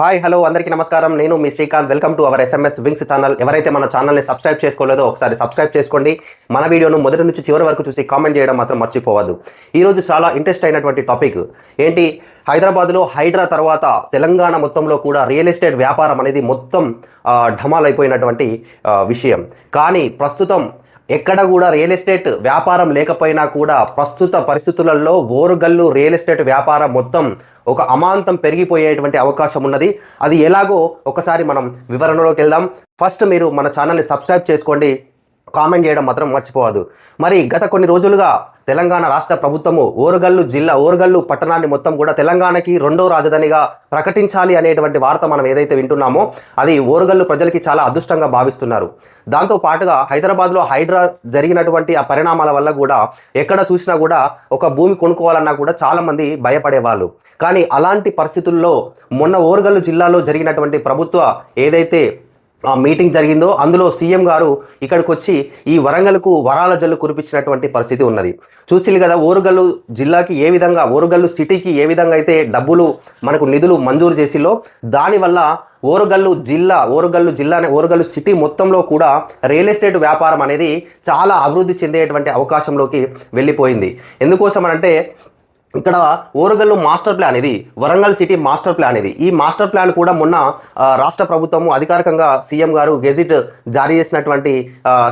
Hi hello అందరికీ నమస్కారం. నేను మీ Srikanth. Welcome to our SMS wings channel ఎవరైతే మన ఛానల్ని సబ్స్క్రైబ్ చేసుకోలేదో ఒకసారి సబ్స్క్రైబ్ చేసుకోండి. మన వీడియోను మొదటి నుంచి చివరి వరకు చూసి కామెంట్ చేయడం మాత్రం మర్చిపోవద్దు. ఈరోజు చాలా ఇంట్రెస్ట్ అయినటువంటి టాపిక్ ఏంటి? హైదరాబాద్లో హైడ్రా తర్వాత తెలంగాణ మొత్తంలో కూడా రియల్ ఎస్టేట్ వ్యాపారం అనేది మొత్తం ఢమాలైపోయినటువంటి ఢమాల్ అయిపోయినటువంటి విషయం. కానీ ప్రస్తుతం ఎక్కడ కూడా రియల్ ఎస్టేట్ వ్యాపారం లేకపోయినా కూడా ప్రస్తుత పరిస్థితులలో ఓరుగల్లు రియల్ ఎస్టేట్ వ్యాపారం మొత్తం ఒక అమాంతం పెరిగిపోయేటువంటి అవకాశం ఉన్నది. అది ఎలాగో ఒకసారి మనం వివరణలోకి వెళ్దాం. ఫస్ట్ మీరు మన ఛానల్ని సబ్స్క్రైబ్ చేసుకోండి. కామెంట్ చేయడం మాత్రం మర్చిపోవద్దు. మరి గత కొన్ని రోజులుగా తెలంగాణ రాష్ట్ర ప్రభుత్వము ఓరగల్లు జిల్లా ఓరగల్లు పట్టణాన్ని మొత్తం కూడా తెలంగాణకి రెండో రాజధానిగా ప్రకటించాలి అనేటువంటి వార్త మనం ఏదైతే వింటున్నామో అది ఓరగల్లు ప్రజలకి చాలా అదృష్టంగా భావిస్తున్నారు. దాంతో పాటుగా హైదరాబాద్లో హైడ్రా జరిగినటువంటి ఆ పరిణామాల వల్ల కూడా ఎక్కడ చూసినా కూడా ఒక భూమి కొనుక్కోవాలన్నా కూడా చాలామంది భయపడేవాళ్ళు. కానీ అలాంటి పరిస్థితుల్లో మొన్న ఓరగల్లు జిల్లాలో జరిగినటువంటి ప్రభుత్వ ఏదైతే ఆ మీటింగ్ జరిగిందో అందులో సీఎం గారు ఇక్కడికి వచ్చి ఈ వరంగల్కు వరాల జల్లు కురిపించినటువంటి పరిస్థితి ఉన్నది. చూసిల్లు కదా ఓరుగల్లు జిల్లాకి ఏ విధంగా ఓరుగల్లు సిటీకి ఏ విధంగా అయితే డబ్బులు మనకు నిధులు మంజూరు చేసిలో దానివల్ల ఓరుగల్లు జిల్లా ఓరుగల్లు జిల్లా అనే ఓరుగల్లు సిటీ మొత్తంలో కూడా రియల్ ఎస్టేట్ వ్యాపారం అనేది చాలా అభివృద్ధి చెందేటువంటి అవకాశంలోకి వెళ్ళిపోయింది. ఎందుకోసం అంటే ఇక్కడ ఓరగల్లు మాస్టర్ ప్లాన్ ఇది వరంగల్ సిటీ మాస్టర్ ప్లాన్ ఇది. ఈ మాస్టర్ ప్లాన్ కూడా మొన్న రాష్ట్ర ప్రభుత్వము అధికారికంగా సీఎం గారు గెజిట్ జారీ చేసినటువంటి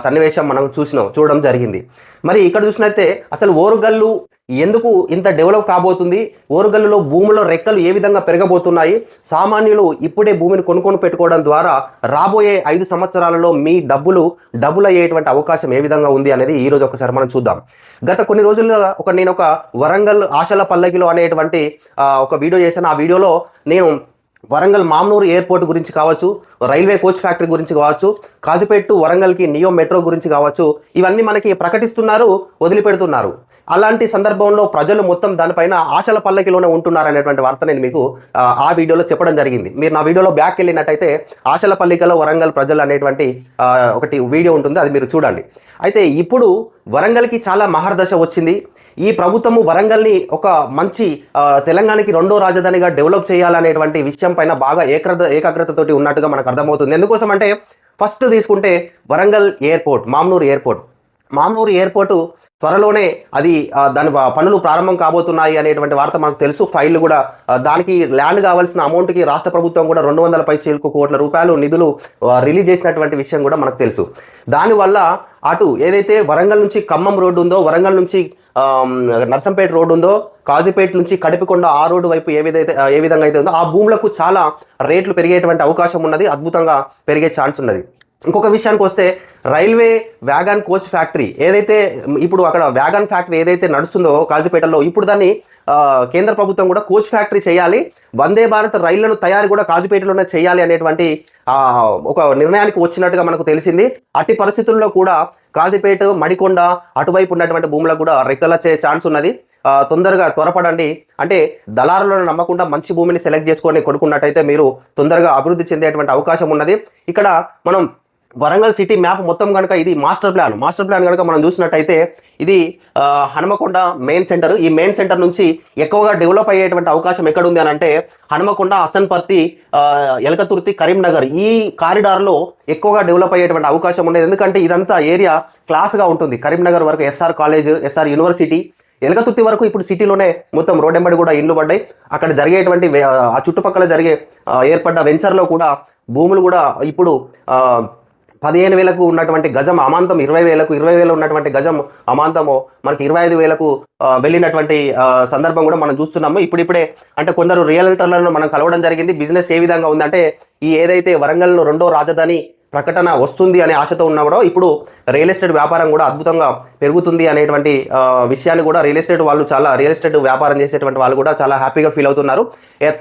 సన్నివేశం మనం చూసినాం చూడడం జరిగింది. మరి ఇక్కడ చూసినట్టే అసలు ఓరుగల్లు ఎందుకు ఇంత డెవలప్ కాబోతుంది? ఓరుగల్లులో భూముల రెక్కలు ఏ విధంగా పెరగబోతున్నాయి? సామాన్యులు ఇప్పుడే భూమిని కొనుక్కొని పెట్టుకోవడం ద్వారా రాబోయే ఐదు సంవత్సరాలలో మీ డబ్బులు డబ్బులు అయ్యేటువంటి అవకాశం ఏ విధంగా ఉంది అనేది ఈ రోజు ఒకసారి మనం చూద్దాం. గత కొన్ని రోజులుగా ఒక నేను ఒక వరంగల్ ఆశల పల్లకిలో అనేటువంటి ఒక వీడియో చేశాను. ఆ వీడియోలో నేను వరంగల్ మామ్నూరు ఎయిర్పోర్ట్ గురించి కావచ్చు రైల్వే కోచ్ ఫ్యాక్టరీ గురించి కావచ్చు కాజుపేట్ టు వరంగల్కి నియో మెట్రో గురించి కావచ్చు ఇవన్నీ మనకి ప్రకటిస్తున్నారు వదిలిపెడుతున్నారు. అలాంటి సందర్భంలో ప్రజలు మొత్తం దానిపైన ఆశల పల్లకిలోనే ఉంటున్నారు అనేటువంటి వార్త నేను మీకు ఆ, వీడియోలో చెప్పడం జరిగింది. మీరు నా వీడియోలో బ్యాక్ వెళ్ళినట్టయితే ఆశల పల్లికలో వరంగల్ ప్రజలు అనేటువంటి ఒకటి వీడియో ఉంటుంది అది మీరు చూడండి. అయితే ఇప్పుడు వరంగల్కి చాలా మహర్దశ వచ్చింది. ఈ ప్రభుత్వము వరంగల్ని ఒక మంచి తెలంగాణకి రెండో రాజధానిగా డెవలప్ చేయాలనేటువంటి విషయం పైన బాగా ఏకాగ్రత ఏకాగ్రతతోటి ఉన్నట్టుగా మనకు అర్థమవుతుంది. ఎందుకోసం అంటే ఫస్ట్ తీసుకుంటే Warangal airport Mamnoor airport. Mamnoor airport త్వరలోనే అది దాని పనులు ప్రారంభం కాబోతున్నాయి అనేటువంటి వార్త మనకు తెలుసు. ఫైళ్ళు కూడా దానికి ల్యాండ్ కావాల్సిన అమౌంట్కి రాష్ట్ర ప్రభుత్వం కూడా రెండు వందల పై కోట్ల రూపాయలు నిధులు రిలీజ్ చేసినటువంటి విషయం కూడా మనకు తెలుసు. దానివల్ల అటు ఏదైతే వరంగల్ నుంచి ఖమ్మం రోడ్డు ఉందో వరంగల్ నుంచి నర్సంపేట రోడ్డు ఉందో కాజీపేట నుంచి కడిపికొండ ఆ రోడ్డు వైపు ఏ విధైతే ఏ విధంగా అయితే ఉందో ఆ భూములకు చాలా రేట్లు పెరిగేటువంటి అవకాశం ఉన్నది అద్భుతంగా పెరిగే ఛాన్స్ ఉన్నది. ఇంకొక విషయానికి వస్తే రైల్వే వ్యాగన్ కోచ్ ఫ్యాక్టరీ ఏదైతే ఇప్పుడు అక్కడ వ్యాగన్ ఫ్యాక్టరీ ఏదైతే నడుస్తుందో కాజీపేటలో ఇప్పుడు దాన్ని కేంద్ర ప్రభుత్వం కూడా కోచ్ ఫ్యాక్టరీ చేయాలి. వందే భారత్ రైళ్ళను తయారు కూడా కాజీపేటలోనే చేయాలి అనేటువంటి ఒక నిర్ణయానికి వచ్చినట్టుగా మనకు తెలిసింది. అట్టి పరిస్థితుల్లో కూడా కాజీపేట మడికొండ అటువైపు ఉన్నటువంటి భూములకు కూడా రెక్కలచ్చే ఛాన్స్ ఉన్నది. తొందరగా త్వరపడండి. అంటే దళారులను నమ్మకుండా మంచి భూమిని సెలెక్ట్ చేసుకొని కొనుక్కున్నట్టయితే మీరు తొందరగా అభివృద్ధి చెందేటువంటి అవకాశం ఉన్నది. ఇక్కడ మనం వరంగల్ సిటీ మ్యాప్ మొత్తం కనుక ఇది మాస్టర్ ప్లాన్. మాస్టర్ ప్లాన్ కనుక మనం చూసినట్టయితే ఇది హనుమకొండ మెయిన్ సెంటర్. ఈ మెయిన్ సెంటర్ నుంచి ఎక్కువగా డెవలప్ అయ్యేటువంటి అవకాశం ఎక్కడ ఉంది అని అంటే హనుమకొండ హసన్పర్తి ఎలకతుర్తి కరీంనగర్ ఈ కారిడార్లో ఎక్కువగా డెవలప్ అయ్యేటువంటి అవకాశం ఉండేది ఎందుకంటే ఇదంతా ఏరియా క్లాస్గా ఉంటుంది. కరీంనగర్ వరకు SR college SR university Elkathurthy వరకు ఇప్పుడు సిటీలోనే మొత్తం రోడ్ ఎంబడి కూడా ఇండ్లు పడ్డాయి. అక్కడ జరిగేటువంటి ఆ చుట్టుపక్కల జరిగే ఏర్పడ్డ వెంచర్లో కూడా భూములు కూడా ఇప్పుడు పదిహేను వేలకు ఉన్నటువంటి గజం అమాంతం ఇరవై వేలకు ఇరవై వేలు ఉన్నటువంటి గజం అమాంతము మనకి ఇరవై ఐదు వేలకు వెళ్ళినటువంటి సందర్భం కూడా మనం చూస్తున్నాము. ఇప్పుడిప్పుడే అంటే కొందరు రియల్టర్లను మనం కలవడం జరిగింది. బిజినెస్ ఏ విధంగా ఉందంటే ఈ ఏదైతే వరంగల్ రెండో రాజధాని ప్రకటన వస్తుంది అనే ఆశతో ఉన్నవాడో ఇప్పుడు రియల్ ఎస్టేట్ వ్యాపారం కూడా అద్భుతంగా పెరుగుతుంది అనేటువంటి విషయాన్ని కూడా రియల్ ఎస్టేట్ వాళ్ళు చాలా రియల్ ఎస్టేట్ వ్యాపారం చేసేటువంటి వాళ్ళు కూడా చాలా హ్యాపీగా ఫీల్ అవుతున్నారు.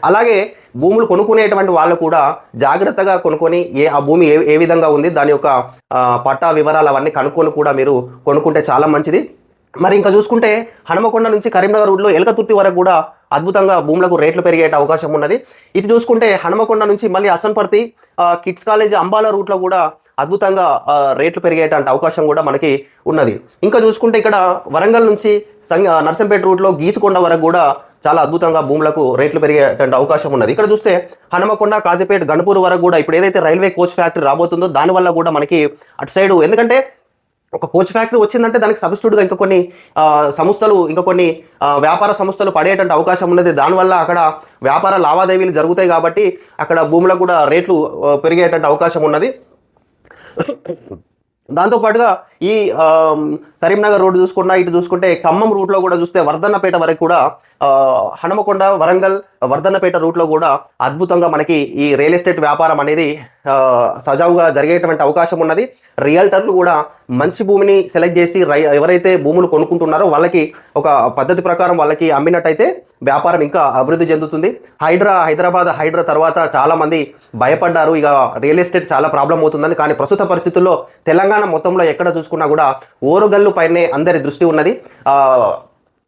అలాగే భూములు కొనుక్కునేటువంటి వాళ్ళు కూడా జాగ్రత్తగా కొనుక్కొని ఏ ఆ భూమి ఏ ఏ విధంగా ఉంది దాని యొక్క పట్టా వివరాలు అవన్నీ కనుక్కొని కూడా మీరు కొనుక్కుంటే చాలా మంచిది. మరి ఇంకా చూసుకుంటే హనుమకొండ నుంచి కరీంనగర్ రోడ్లో ఎలకతుర్తి వరకు కూడా అద్భుతంగా భూములకు రేట్లు పెరిగే అవకాశం ఉన్నది. ఇటు చూసుకుంటే హనుమకొండ నుంచి మళ్ళీ అసన్పర్తి కిడ్స్ కాలేజ్ అంబాల రూట్లో కూడా అద్భుతంగా రేట్లు పెరిగేటువంటి అవకాశం కూడా మనకి ఉన్నది. ఇంకా చూసుకుంటే ఇక్కడ వరంగల్ నుంచి సంగ నర్సంపేట రూట్లో గీసుకొండ వరకు కూడా చాలా అద్భుతంగా భూములకు రేట్లు పెరిగేటువంటి అవకాశం ఉన్నది. ఇక్కడ చూస్తే హనుమకొండ కాజీపేట గణపూర్ వరకు కూడా ఇప్పుడు ఏదైతే రైల్వే కోచ్ ఫ్యాక్టరీ రాబోతుందో దానివల్ల కూడా మనకి అటు సైడు ఎందుకంటే ఒక కోచ్ ఫ్యాక్టరీ వచ్చిందంటే దానికి సబ్స్టిట్యూట్గా ఇంకా కొన్ని సంస్థలు ఇంకా కొన్ని వ్యాపార సంస్థలు పడేటువంటి అవకాశం ఉన్నది. దానివల్ల అక్కడ వ్యాపార లావాదేవీలు జరుగుతాయి కాబట్టి అక్కడ భూములకు కూడా రేట్లు పెరిగేటువంటి అవకాశం ఉన్నది. దాంతోపాటుగా ఈ కరీంనగర్ రోడ్డు చూసుకున్నా ఇటు చూసుకుంటే ఖమ్మం రూట్లో కూడా చూస్తే వర్ధన్నపేట వరకు కూడా హనుమకొండ వరంగల్ వర్ధన్నపేట రూట్లో కూడా అద్భుతంగా మనకి ఈ రియల్ ఎస్టేట్ వ్యాపారం అనేది సజావుగా జరిగేటువంటి అవకాశం ఉన్నది. రియల్టర్లు కూడా మంచి భూమిని సెలెక్ట్ చేసి రై ఎవరైతే భూములు కొనుక్కుంటున్నారో వాళ్ళకి ఒక పద్ధతి ప్రకారం వాళ్ళకి అమ్మినట్టయితే వ్యాపారం ఇంకా అభివృద్ధి చెందుతుంది. హైడ్రా హైదరాబాద్ హైడ్రా తర్వాత చాలామంది భయపడ్డారు. ఇక రియల్ ఎస్టేట్ చాలా ప్రాబ్లం అవుతుందని కానీ ప్రస్తుత పరిస్థితుల్లో తెలంగాణ మొత్తంలో ఎక్కడ చూసుకున్నా కూడా ఓరుగల్లు పైనే అందరి దృష్టి ఉన్నది.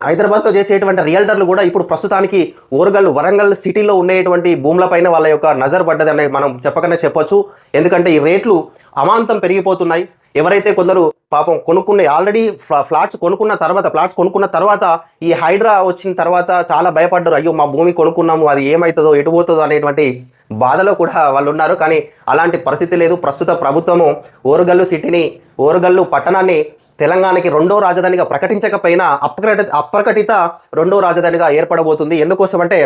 హైదరాబాద్లో చేసేటువంటి రియల్టర్లు కూడా ఇప్పుడు ప్రస్తుతానికి ఓరుగల్ వరంగల్ సిటీలో ఉండేటువంటి భూములపైన వాళ్ళ యొక్క నజర్ పడ్డదని మనం చెప్పకనే చెప్పొచ్చు. ఎందుకంటే ఈ రేట్లు అమాంతం పెరిగిపోతున్నాయి. ఎవరైతే కొందరు పాపం కొనుక్కునే ఆల్రెడీ ఫ్లాట్స్ కొనుక్కున్న తర్వాత ఫ్లాట్స్ కొనుక్కున్న తర్వాత ఈ హైడ్రా వచ్చిన తర్వాత చాలా భయపడ్డారు. అయ్యో మా భూమి కొనుక్కున్నాము అది ఏమవుతుందో ఎటుపోతుందో అనేటువంటి బాధలో కూడా వాళ్ళు ఉన్నారు. కానీ అలాంటి పరిస్థితి లేదు. ప్రస్తుత ప్రభుత్వము ఓరుగల్లు సిటీని ఓరుగల్లు పట్టణాన్ని తెలంగాణకి రెండో రాజధానిగా ప్రకటించకపోయినా అప్రకట అప్రకటిత రెండో రాజధానిగా ఏర్పడబోతుంది. ఎందుకోసం అంటే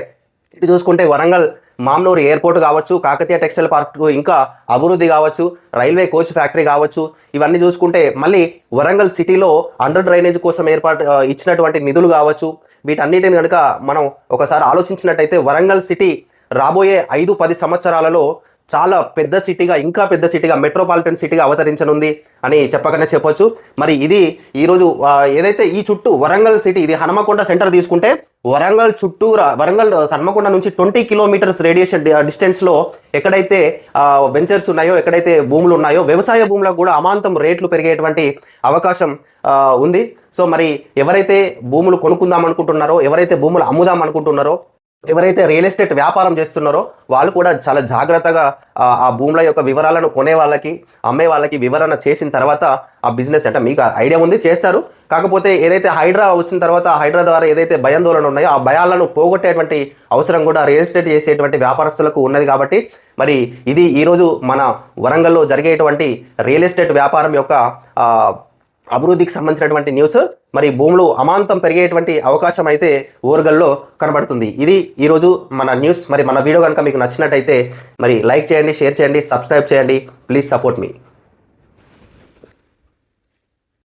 ఇటు చూసుకుంటే వరంగల్ మామ్లూరు ఎయిర్పోర్ట్ కావచ్చు కాకతీయ టెక్స్టైల్ పార్క్ ఇంకా అభివృద్ధి కావచ్చు రైల్వే కోచ్ ఫ్యాక్టరీ కావచ్చు ఇవన్నీ చూసుకుంటే మళ్ళీ వరంగల్ సిటీలో అండర్ డ్రైనేజ్ కోసం ఏర్పాటు ఇచ్చినటువంటి నిధులు కావచ్చు వీటన్నిటిని కనుక మనం ఒకసారి ఆలోచించినట్టయితే వరంగల్ సిటీ రాబోయే ఐదు పది సంవత్సరాలలో చాలా పెద్ద సిటీగా ఇంకా పెద్ద సిటీగా మెట్రోపాలిటన్ సిటీగా అవతరించనుంది అని చెప్పకనే చెప్పొచ్చు. మరి ఇది ఈరోజు ఏదైతే ఈ చుట్టూ వరంగల్ సిటీ ఇది హనుమకొండ సెంటర్ తీసుకుంటే వరంగల్ చుట్టూ వరంగల్ హనుమకొండ నుంచి ట్వంటీ కిలోమీటర్స్ రేడియేషన్ డిస్టెన్స్లో ఎక్కడైతే వెంచర్స్ ఉన్నాయో ఎక్కడైతే భూములు ఉన్నాయో వ్యవసాయ భూములకు కూడా అమాంతం రేట్లు పెరిగేటువంటి అవకాశం ఉంది. సో మరి ఎవరైతే భూములు కొనుక్కుందాం అనుకుంటున్నారో ఎవరైతే భూములు అమ్ముదాం అనుకుంటున్నారో ఎవరైతే రియల్ ఎస్టేట్ వ్యాపారం చేస్తున్నారో వాళ్ళు కూడా చాలా జాగ్రత్తగా ఆ, భూముల యొక్క వివరాలను కొనే వాళ్ళకి అమ్మే వాళ్ళకి వివరణ చేసిన తర్వాత ఆ బిజినెస్ అంటే మీకు ఐడియా ఉంది చేస్తారు. కాకపోతే ఏదైతే హైడ్రా వచ్చిన తర్వాత హైడ్రా ద్వారా ఏదైతే భయాందోళన ఉన్నాయో ఆ భయాలను పోగొట్టేటువంటి అవసరం కూడా రియల్ ఎస్టేట్ చేసేటువంటి వ్యాపారస్తులకు ఉన్నది కాబట్టి మరి ఇది ఈరోజు మన వరంగల్లో జరిగేటువంటి రియల్ ఎస్టేట్ వ్యాపారం యొక్క అభివృద్ధికి సంబంధించినటువంటి న్యూస్ మరి భూములు అమాంతం పెరిగేటువంటి అవకాశం అయితే ఓరుగల్లో కనబడుతుంది. ఇది ఈరోజు మన న్యూస్ మరి మన వీడియో కనుక మీకు నచ్చినట్టయితే మరి లైక్ చేయండి షేర్ చేయండి సబ్స్క్రైబ్ చేయండి. Please support me